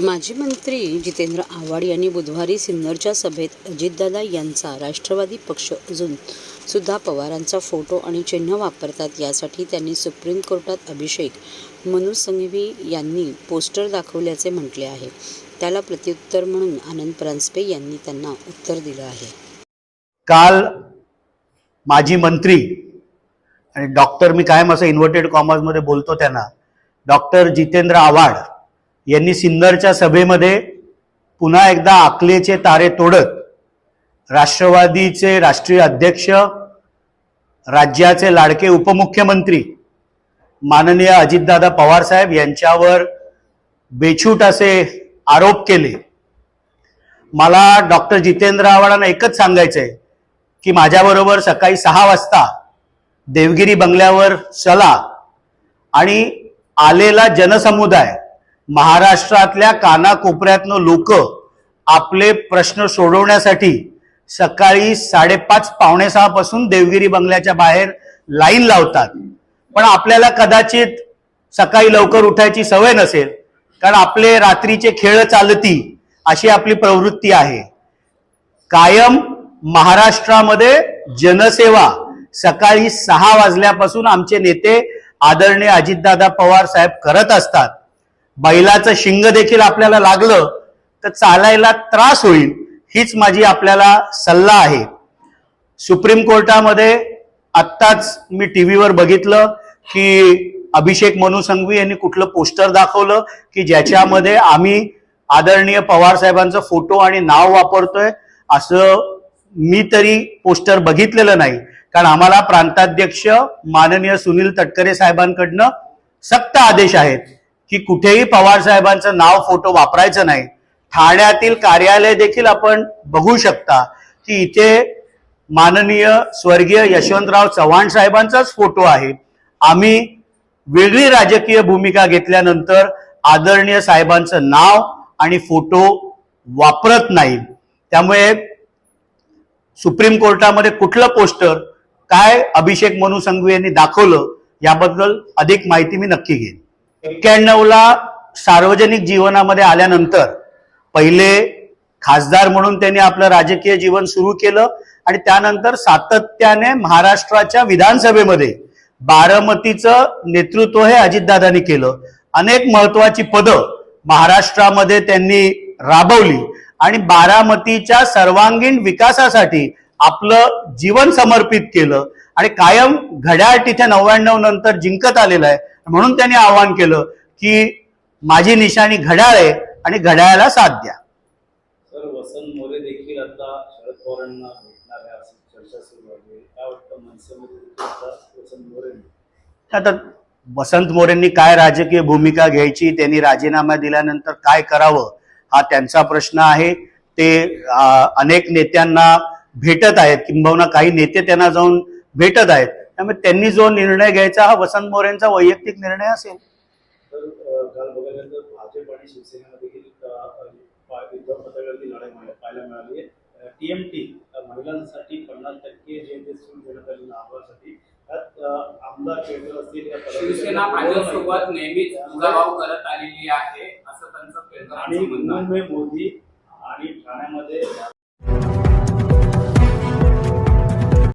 माजी मंत्री जितेंद्र आव्हाड यांनी बुधवारी सिन्नरच्या सभेत अजितदादा यांचा राष्ट्रवादी पक्ष अजून सुद्धा पवारांचा फोटो आणि चिन्ह वापरतात यासाठी त्यांनी सुप्रीम कोर्टात अभिषेक मनु संघवी यांनी पोस्टर दाखवल्याचे म्हटले आहे. त्याला प्रत्युत्तर म्हणून आनंद परांजपे यांनी त्यांना उत्तर दिलं आहे. काल माजी मंत्री आणि डॉक्टर मी कायम असं इन्व्हर्टेड कॉमर्समध्ये बोलतो त्यांना डॉक्टर जितेंद्र आव्हाड यांनी सिन्नरच्या सभेमध्ये पुन्हा एकदा आकलेचे तारे तोडत राष्ट्रवादीचे राष्ट्रीय अध्यक्ष राज्याचे लाडके उपमुख्यमंत्री माननीय अजितदादा पवार साहेब यांच्यावर बेछूट असे आरोप केले. मला डॉक्टर जितेंद्र आव्हाडांना एकच सांगायचं आहे की माझ्याबरोबर सकाळी सहा वाजता देवगिरी बंगल्यावर चला आणि आलेला जनसमुदाय महाराष्ट्रातल्या कानाकोपऱ्यातनं लोक आपले प्रश्न सोडवण्यासाठी सकाळी साडेपाच पावणे सहापासून देवगिरी बंगल्याच्या बाहेर लाईन लावतात. पण आपल्याला कदाचित सकाळी लवकर उठायची सवय नसेल कारण आपले रात्रीचे खेळ चालती अशी आपली प्रवृत्ती आहे. कायम महाराष्ट्रामध्ये जनसेवा सकाळी सहा वाजल्यापासून आमचे नेते आदरणीय अजितदादा पवार साहेब करत असतात. बैलाचं शिंग देखील आपल्याला लागलं तर चालायला त्रास होईल हीच माझी आपल्याला सल्ला आहे. सुप्रीम कोर्टामध्ये आत्ताच मी टीव्हीवर बघितलं की अभिषेक मनु संघवी यांनी कुठलं पोस्टर दाखवलं की ज्याच्यामध्ये आम्ही आदरणीय पवार साहेबांचा फोटो आणि नाव वापरतोय असं मी तरी पोस्टर बघितलेलं नाही. कारण आम्हाला प्रांताध्यक्ष माननीय सुनील तटकरे साहेबांकडनं सक्त आदेश आहेत. की कुठेही पवार साहेबांचं नाव फोटो वापरायचं नाही. ठाण्यातील कार्यालय देखील आपण बघू शकता की इथे माननीय स्वर्गीय यशवंतराव चव्हाण साहेबांचाच फोटो आहे. आम्ही वेगळी राजकीय भूमिका घेतल्यानंतर आदरणीय साहेबांचं नाव आणि फोटो वापरत नाही. त्यामुळे सुप्रीम कोर्टामध्ये कुठलं पोस्टर काय अभिषेक मनु संघवी यांनी दाखवलं याबद्दल अधिक माहिती मी नक्की घेईन. एक्क्याण्णवला सार्वजनिक जीवनामध्ये आल्यानंतर पहिले खासदार म्हणून त्यांनी आपलं राजकीय जीवन सुरू केलं आणि त्यानंतर सातत्याने महाराष्ट्राच्या विधानसभेमध्ये बारामतीचं नेतृत्व हे अजितदादांनी केलं. अनेक महत्वाची पदं महाराष्ट्रामध्ये त्यांनी राबवली आणि बारामतीच्या सर्वांगीण विकासासाठी आपलं जीवन समर्पित केलं आणि कायम घड्याळ तिथे नव्याण्णव नंतर जिंकत आलेलं आहे. म्हणून त्यांनी आवाहन केलं की माझी निशाणी घड्याळ आहे आणि घड्याळाला साथ द्या. सर वसंत मोरे देखील आता शरद पवारांना चर्चा सुरू आहे. आता वसंत मोरेंनी? काय राजकीय भूमिका घ्यायची त्यांनी राजीनामा दिल्यानंतर काय करावं हा त्यांचा प्रश्न आहे. ते अनेक नेत्यांना भेटत आहेत. किंबहुना काही नेते त्यांना जाऊन भेटत आहेत. त्यामुळे त्यांनी जो निर्णय घ्यायचा हा वसंत मोरेंचा वैयक्तिक निर्णय असेल. टीएमटी महिलांसाठी पन्नास टक्के जे देण्यात आलेलं त्यात आमदार असतील शिवसेना भाजपसोबत नेहमीच दुजाभाव करत आलेली आहे असं त्यांचं आणि मोदी आणि ठाण्यामध्ये